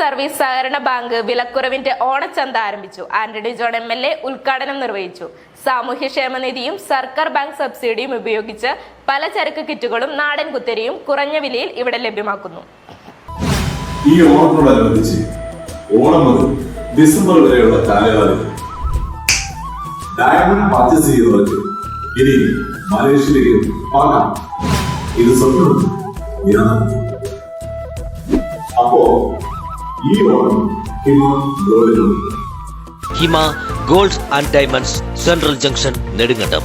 Service സഹകരണ bank വിലക്കുറവിന്റെ ഓണച്ചന്ത ആരംഭിച്ചു. Antony John M L A ഉദ്ഘാടനം നിർവഹിച്ചു. സാമൂഹ്യക്ഷേമ നിധിയും സർക്കാർ ബാങ്ക് സബ്സിഡിയും ഉപയോഗിച്ച് പലചരക്ക് കിറ്റുകളും നാടൻ കുത്തരിയും കുറഞ്ഞ വിലയിൽ ഇവിടെ ലഭ്യമാക്കുന്നു. ഈ ഓണത്തോടനുബന്ധിച്ച് ഓണം മുതൽ ഡിസംബർ വരെയുള്ള കാലയളവിൽ ഡയമണ്ട് പർച്ചേസ് ചെയ്യുന്നവർക്ക് ഇനി മലേഷ്യയിലേക്ക് പോകാം. ഇത് യാഥാർത്ഥ്യം. അപ്പോ Hima gold and diamonds central junction Nedumkandam.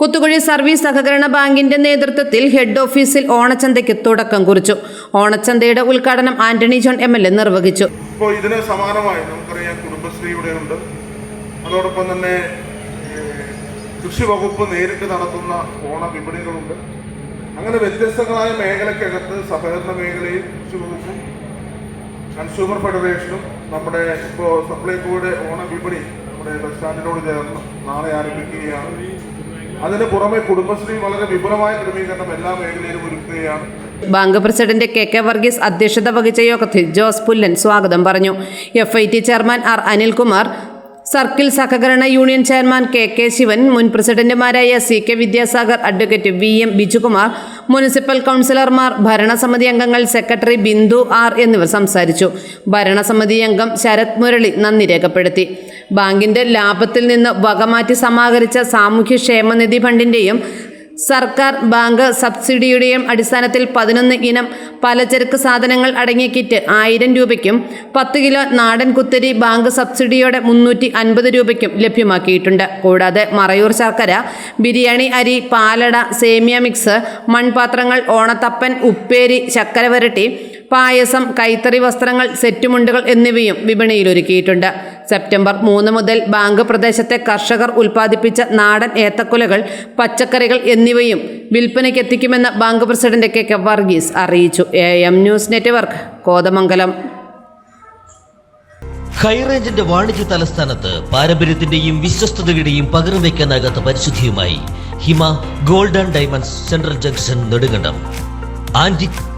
Kuthukuzhi service സഹകരണ ബാങ്കിന്റെ നേതൃത്വത്തിൽ ഹെഡ് ഓഫീസിൽ ഓണച്ചന്തയ്ക്ക് തുടക്കം കുറിച്ചു. ഓണച്ചന്തയുടെ ഉദ്ഘാടനം Antony John M L A നിർവഹിച്ചു. ഇപ്പോൾ ഇതിന് സമാനമായി നമുക്കറിയാം കുടുംബശ്രീ ഉണ്ട് അതോടൊപ്പം തന്നെ കൃഷി വകുപ്പ് നേരിട്ട് നടത്തുന്ന ഓണ വിപണികളുണ്ട്. അങ്ങനെ വ്യത്യസ്തങ്ങളായ മേഖലയ്ക്കകത്ത് സഹകരണ മേഖലയിൽ കൃഷി വകുപ്പും കൺസ്യൂമർ ഫെഡറേഷനും നമ്മുടെ ഇപ്പോൾ സപ്ലൈകോയുടെ ഓണ വിപണി നമ്മുടെ ബസ് സ്റ്റാൻഡിനോട് ചേർന്ന് നാളെ ആരംഭിക്കുകയാണ്. അതിന് പുറമെ കുടുംബശ്രീ വളരെ വിപുലമായ ക്രമീകരണം എല്ലാ മേഖലയിലും ഒരുക്കുകയാണ്. Bank president K K Varghese അധ്യക്ഷത വഹിച്ച യോഗത്തിൽ ജോസ് പുല്ലൻ സ്വാഗതം പറഞ്ഞു. F I T chairman R Anilkumar circle സഹകരണ union chairman K K Sivan മുൻ പ്രസിഡന്റുമാരായ C K Vidyasagar advocate V M Bijukumar municipal കൗൺസിലർമാർ ഭരണസമിതി അംഗങ്ങൾ സെക്രട്ടറി ബിന്ദു ആർ എന്നിവർ സംസാരിച്ചു. ഭരണസമിതി അംഗം ശരത് മുരളി നന്ദി രേഖപ്പെടുത്തി. ബാങ്കിന്റെ ലാഭത്തിൽ നിന്ന് വകമാറ്റി സമാഹരിച്ച സാമൂഹ്യക്ഷേമനിധി ഫണ്ടിന്റെയും സർക്കാർ ബാങ്ക് സബ്സിഡിയുടെയും അടിസ്ഥാനത്തിൽ പതിനൊന്ന് ഇനം പലചരക്ക് സാധനങ്ങൾ അടങ്ങിയ കിറ്റ് ആയിരം രൂപയ്ക്കും പത്ത് കിലോ നാടൻ കുത്തരി ബാങ്ക് സബ്സിഡിയോടെ മുന്നൂറ്റി അൻപത് രൂപയ്ക്കും ലഭ്യമാക്കിയിട്ടുണ്ട്. കൂടാതെ മറയൂർ ശർക്കര ബിരിയാണി അരി പാലട സേമിയ മിക്സ് മൺപാത്രങ്ങൾ ഓണത്തപ്പൻ ഉപ്പേരി ശർക്കര വരട്ടി പായസം കൈത്തറി വസ്ത്രങ്ങൾ സെറ്റുമുണ്ടുകൾ എന്നിവയും വിപണിയിലൊരുക്കിയിട്ടുണ്ട്. സെപ്റ്റംബർ മൂന്ന് മുതൽ ബാങ്ക് പ്രദേശത്തെ കർഷകർ ഉൽപ്പാദിപ്പിച്ച നാടൻ ഏത്തക്കുലകൾ പച്ചക്കറികൾ എന്നിവയും വിൽപ്പനയ്ക്കെത്തിക്കുമെന്ന് bank president K K Varghese അറിയിച്ചു. A M news network Kothamangalam. ഹൈറേഞ്ചിന്റെ വാണിജ്യ തലസ്ഥാനത്ത് പാരമ്പര്യത്തിന്റെയും വിശ്വസ്തതയുടെയും പകരം വയ്ക്കാനാകാത്ത പരിശുദ്ധിയുമായി Hima gold and diamonds central junction Nedumkandam. Antique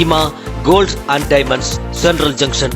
Hima gold and diamonds central junction.